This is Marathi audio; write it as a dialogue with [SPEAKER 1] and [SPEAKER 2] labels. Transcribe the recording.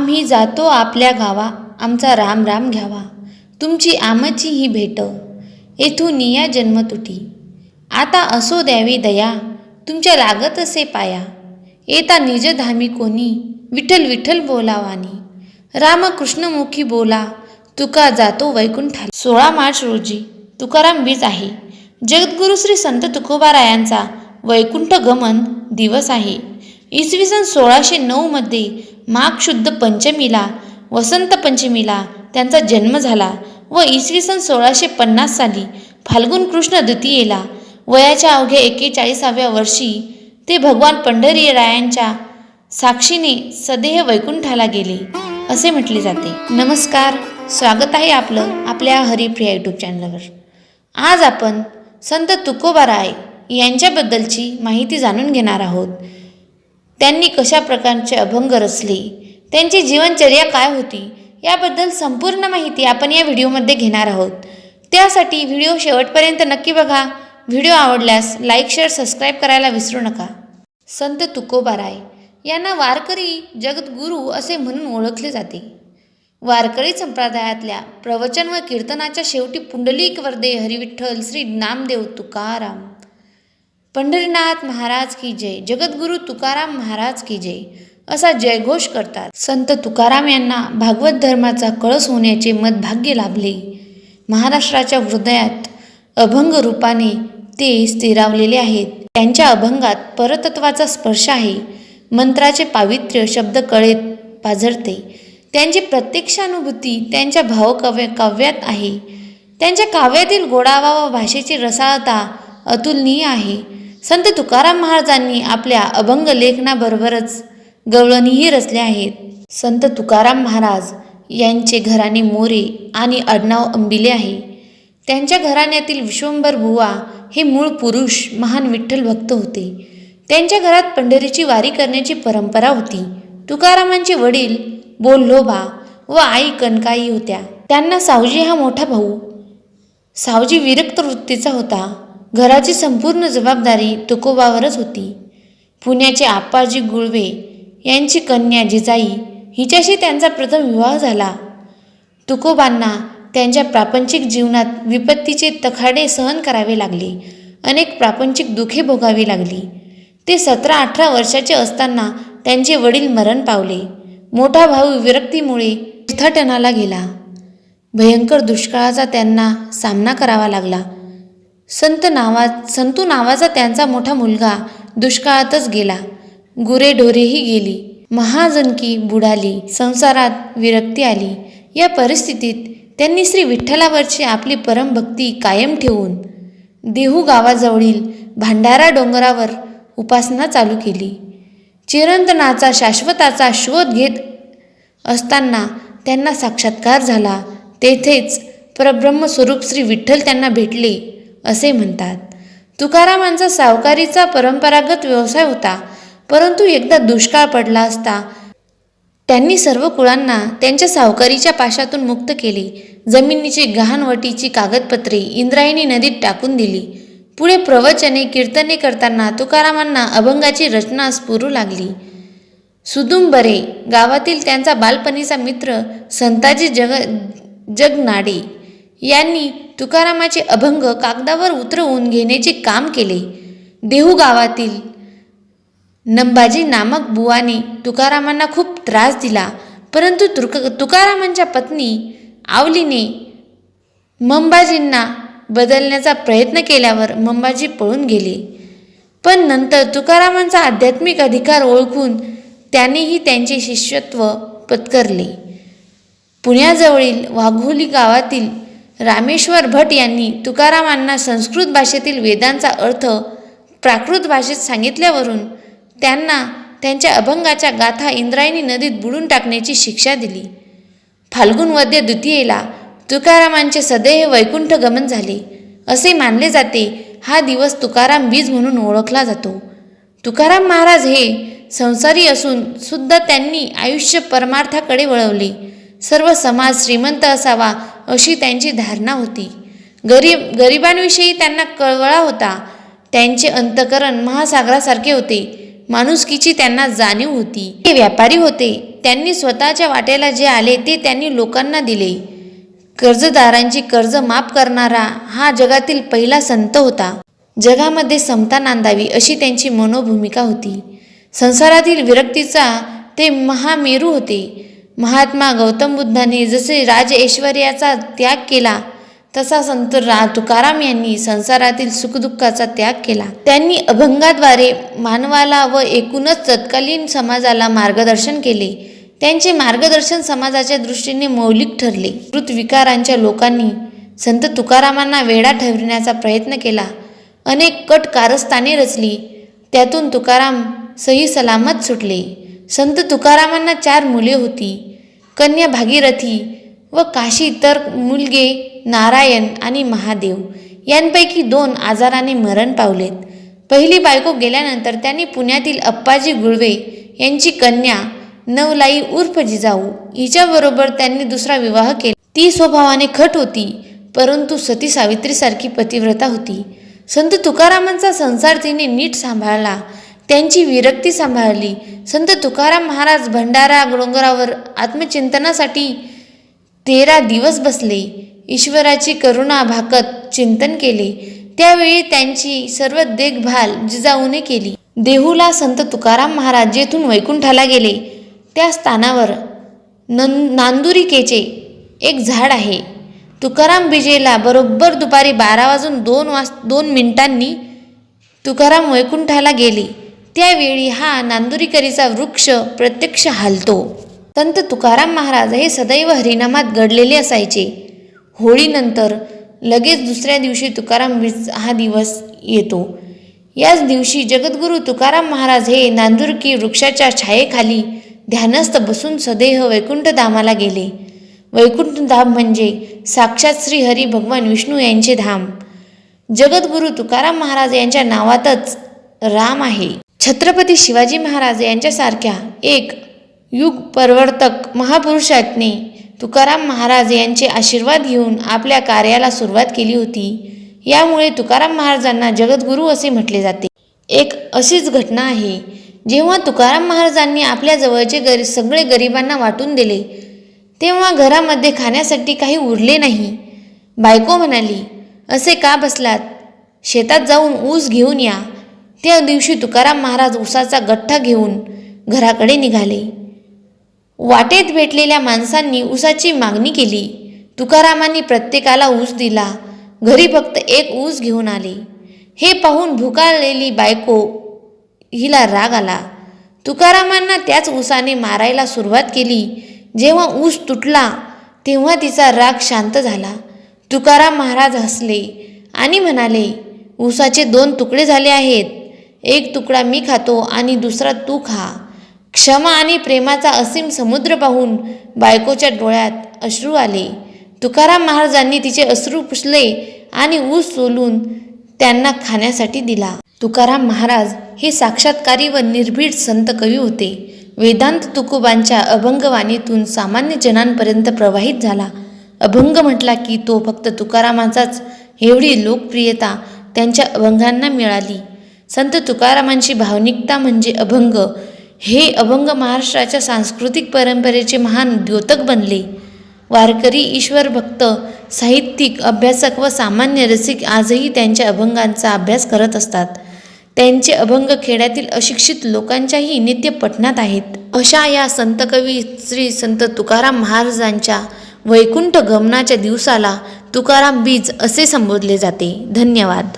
[SPEAKER 1] आम्ही जातो आपल्या गावा आमचा राम राम घ्यावा. तुमची आमची ही भेट. येथून या जन्म तुटी आता असो द्यावी दया तुमच्या लागत असे पाया. येता निज धामी कोणी विठ्ठल विठ्ठल बोलावानी. रामकृष्णमुखी बोला तुका जातो वैकुंठा सोळा मार्च रोजी तुकाराम बीज आहे. जगद्गुरु श्री संत तुकोबारायांचा वैकुंठ गमन दिवस आहे. इसवी सन सोळाशे नऊमध्ये माघ शुद्ध पंचमीला वसंत पंचमीला त्यांचा जन्म झाला व इसवी सन सोळाशे पन्नास साली फाल्गुन कृष्ण द्वितीयेला वयाच्या अवघ्या एकेचाळीसाव्या वर्षी ते भगवान पंढरीरायांच्या साक्षीने सदेह वैकुंठाला गेले असे म्हटले जाते. नमस्कार स्वागत आहे आपलं आपल्या हरिप्रिया यूट्यूब चॅनलवर. आज आपण संत तुकोबाराय यांच्याबद्दलची माहिती जाणून घेणार आहोत. त्यांनी कशा प्रकारचे अभंग रचले त्यांची जीवनचर्या काय होती याबद्दल संपूर्ण माहिती आपण या व्हिडिओमध्ये घेणार आहोत. त्यासाठी व्हिडिओ शेवटपर्यंत नक्की बघा. व्हिडिओ आवडल्यास लाईक शेअर सबस्क्राईब करायला विसरू नका. संत तुकोबाराय यांना वारकरी जगद्गुरू असे म्हणून ओळखले जाते. वारकरी संप्रदायातल्या प्रवचन व कीर्तनाच्या शेवटी पुंडलिक वर्दे हरिविठ्ठल श्री नामदेव तुकाराम. पंढरीनाथ महाराज की जय जगद्गुरू तुकाराम महाराज की जय असा जयघोष करतात. संत तुकाराम यांना भागवत धर्माचा कळस होण्याचे मदभाग्य लाभले. महाराष्ट्राच्या हृदयात अभंग रूपाने ते स्थिरावलेले आहेत. त्यांच्या अभंगात परतत्वाचा स्पर्श आहे. मंत्राचे पावित्र्य शब्द कळेत पाझरते. त्यांची प्रत्यक्षानुभूती त्यांच्या भावकाव्य काव्यात आहे. त्यांच्या काव्यातील गोडावा व भाषेची रसाळता अतुलनीय आहे. संत तुकाराम महाराजांनी आपल्या अभंग लेखनाबरोबरच गवळणीही रचल्या आहेत. संत तुकाराम महाराज यांचे घराणे मोरे आणि आडनाव अंबिले आहे. त्यांच्या घराण्यातील विश्वंभर बुवा हे मूळ पुरुष महान विठ्ठल भक्त होते. त्यांच्या घरात पंढरीची वारी करण्याची परंपरा होती. तुकारामांचे वडील बोल्लोबा व आई कणकाई होत्या. त्यांना सावजी हा मोठा भाऊ. सावजी विरक्त वृत्तीचा होता. घराची संपूर्ण जबाबदारी तुकोबावरच होती. पुण्याचे आप्पाजी गुळवे यांची कन्या जिजाई हिच्याशी त्यांचा प्रथम विवाह झाला. तुकोबांना त्यांच्या प्रापंचिक जीवनात विपत्तीचे तखाडे सहन करावे लागले. अनेक प्रापंचिक दुखे भोगावी लागली. ते सतरा अठरा वर्षाचे असताना त्यांचे वडील मरण पावले. मोठा भाऊ विरक्तीमुळे तीर्थाटनाला गेला. भयंकर दुष्काळाचा त्यांना सामना करावा लागला. संत नावा संतू नावाचा त्यांचा मोठा मुलगा दुष्काळातच गेला. गुरे ढोरेही गेली. महाजनकी बुडाली. संसारात विरक्ती आली. या परिस्थितीत त्यांनी श्री विठ्ठलावरची आपली परमभक्ती कायम ठेवून देहू गावाजवळील भांडारा डोंगरावर उपासना चालू केली. चिरंतनाचा शाश्वताचा शोध घेत असताना त्यांना साक्षात्कार झाला. तेथेच परब्रह्मस्वरूप श्री विठ्ठल त्यांना भेटले. असे म्हणतात. तुकारामांचा सावकारीचा परंपरागत व्यवसाय होता परंतु एकदा दुष्काळ पडला असता त्यांनी सर्व कुळांना त्यांच्या सावकारीच्या पाशातून मुक्त केले. जमिनीची गहाणवटीची कागदपत्रे इंद्रायणी नदीत टाकून दिली. पुढे प्रवचने कीर्तने करताना तुकारामांना अभंगाची रचना स्फुरू लागली. सुदुंबरे गावातील त्यांचा बालपणीचा मित्र संताजी जग जगनाडे यांनी तुकारामाचे अभंग कागदावर उतरवून घेण्याचे काम केले. देहू गावातील नंबाजी नामक बुवाने तुकारामांना खूप त्रास दिला. परंतु तुक तुकारामांच्या पत्नी आवलीने मंबाजींना बदलण्याचा प्रयत्न केल्यावर मंबाजी पळून गेले. पण नंतर तुकारामांचा आध्यात्मिक अधिकार ओळखून त्यांनीही त्यांचे शिष्यत्व पत्करले. पुण्याजवळील वाघोली गावातील रामेश्वर भट यांनी तुकारामांना संस्कृत भाषेतील वेदांचा अर्थ प्राकृत भाषेत सांगितल्यावरून त्यांना त्यांच्या अभंगाच्या गाथा इंद्रायणी नदीत बुडून टाकण्याची शिक्षा दिली. फाल्गुन वद्य द्वितीयेला तुकारामांचे सदैव वैकुंठ गमन झाले. असे मानले जाते हा दिवस तुकाराम बीज म्हणून ओळखला जातो. तुकाराम महाराज हे संसारी असून सुद्धा त्यांनी आयुष्य परमार्थाकडे वळवले. सर्व समाज श्रीमंत असावा अशी त्यांची धारणा होती. गरीब गरिबांविषयी त्यांना कळवळा होता. त्यांचे अंतकरण महासागरासारखे होते. माणुसकीची त्यांना जाणीव होती. ते व्यापारी होते. त्यांनी स्वतःच्या वाट्याला जे आले ते त्यांनी लोकांना दिले. कर्जदारांची कर्ज माफ करणारा हा जगातील पहिला संत होता. जगामध्ये समता नांदावी अशी त्यांची मनोभूमिका होती. संसारातील विरक्तीचा ते महामेरू होते. महात्मा गौतम बुद्धांनी जसे राज ऐश्वर्याचा त्याग केला तसा संत रा तुकाराम यांनी संसारातील सुखदुःखाचा त्याग केला. त्यांनी अभंगाद्वारे मानवाला व एकूणच तत्कालीन समाजाला मार्गदर्शन केले. त्यांचे मार्गदर्शन समाजाच्या दृष्टीने मौलिक ठरले. कृत विकारांच्या लोकांनी संत तुकारामांना वेडा ठरविण्याचा प्रयत्न केला. अनेक कट कारस्थाने रचली. त्यातून तुकाराम सही सलामत सुटले. संत तुकारामांना चार मुले होती. कन्या भागीरथी व काशी तर मुलगे नारायण आणि महादेव यांपैकी दोन आजाराने मरण पावलेत. पहिली बायको गेल्यानंतर त्यांनी पुण्यातील अप्पाजी गुळवे यांची कन्या नवलाई उर्फ जिजाऊ हिच्याबरोबर त्यांनी दुसरा विवाह केला. ती स्वभावाने खट होती परंतु सती सावित्रीसारखी पतिव्रता होती. संत तुकारामांचा संसार तिने नीट सांभाळला. त्यांची विरक्ती सांभाळली. संत तुकाराम महाराज भंडारा डोंगरावर आत्मचिंतनासाठी तेरा दिवस बसले. ईश्वराची करुणा भाकत चिंतन केले. त्यावेळी त्यांची सर्व देखभाल जिजाऊने केली. देहूला संत तुकाराम महाराज जेथून वैकुंठाला गेले. त्या स्थानावर नं नांदुरिकेचे एक झाड आहे. तुकाराम बिजेला बरोबर दुपारी बारा वाजून दोन वाज दोन मिनिटांनी तुकाराम वैकुंठाला गेले. त्यावेळी हा नांदुरीकरीचा वृक्ष प्रत्यक्ष हालतो. संत तुकाराम महाराज हे सदैव हरिनामात गडलेले असायचे. होळीनंतर लगेच दुसऱ्या दिवशी तुकाराम बीज हा दिवस येतो. याच दिवशी जगद्गुरू तुकाराम महाराज हे नांदुरकी वृक्षाच्या छायेखाली ध्यानस्थ बसून सदेह वैकुंठधामाला गेले. वैकुंठधाम म्हणजे साक्षात श्री हरी भगवान विष्णू यांचे धाम. जगद्गुरू तुकाराम महाराज यांच्या नावातच राम आहे. छत्रपती शिवाजी महाराज यांच्यासारख्या एक युग परवर्तक महापुरुषाने तुकाराम महाराज यांचे आशीर्वाद घेऊन आपल्या कार्याला सुरुवात केली होती. यामुळे तुकाराम महाराजांना जगद्गुरू असे म्हटले जाते. एक अशीच घटना आहे. जेव्हा तुकाराम महाराजांनी आपल्या जवळचे गरी सगळे गरिबांना वाटून दिले तेव्हा घरामध्ये खाण्यासाठी काही उरले नाही. बायको म्हणाली असे का बसलात? शेतात जाऊन ऊस घेऊन या. त्या दिवशी तुकाराम महाराज उसाचा गठ्ठा घेऊन घराकडे निघाले. वाटेत भेटलेल्या माणसांनी ऊसाची मागणी केली. तुकारामांनी प्रत्येकाला ऊस दिला. घरी फक्त एक ऊस घेऊन आले. हे पाहून भुकाळलेली बायको हिला राग आला. तुकारामांना त्याच ऊसाने मारायला सुरुवात केली. जेव्हा ऊस तुटला तेव्हा तिचा राग शांत झाला. तुकाराम महाराज हसले आणि म्हणाले ऊसाचे दोन तुकडे झाले आहेत. एक तुकडा मी खातो आणि दुसरा तू खा. क्षमा आणि प्रेमाचा असीम समुद्र पाहून बायकोच्या डोळ्यात अश्रू आले. तुकाराम महाराजांनी तिचे अश्रू पुसले आणि ऊस सोलून त्यांना खाण्यासाठी दिला. तुकाराम महाराज हे साक्षात्कारी व निर्भीड संत कवी होते. वेदांत तुकोबांच्या अभंगवाणीतून सामान्य जनांपर्यंत प्रवाहित झाला. अभंग म्हटला की तो फक्त तुकारामाचाच एवढी लोकप्रियता त्यांच्या अभंगांना मिळाली. संत तुकारामांची भावनिकता म्हणजे अभंग. हे अभंग महाराष्ट्राच्या सांस्कृतिक परंपरेचे महान द्योतक बनले. वारकरी ईश्वर भक्त साहित्यिक अभ्यासक व सामान्य रसिक आजही त्यांच्या अभंगांचा अभ्यास करत असतात. त्यांचे अभंग खेड्यातील अशिक्षित लोकांच्याही नित्य पठणात आहेत. अशा या संत कवी श्री संत तुकाराम महाराजांच्या वैकुंठ गमनाच्या दिवसाला तुकाराम बीज असे संबोधले जाते. धन्यवाद.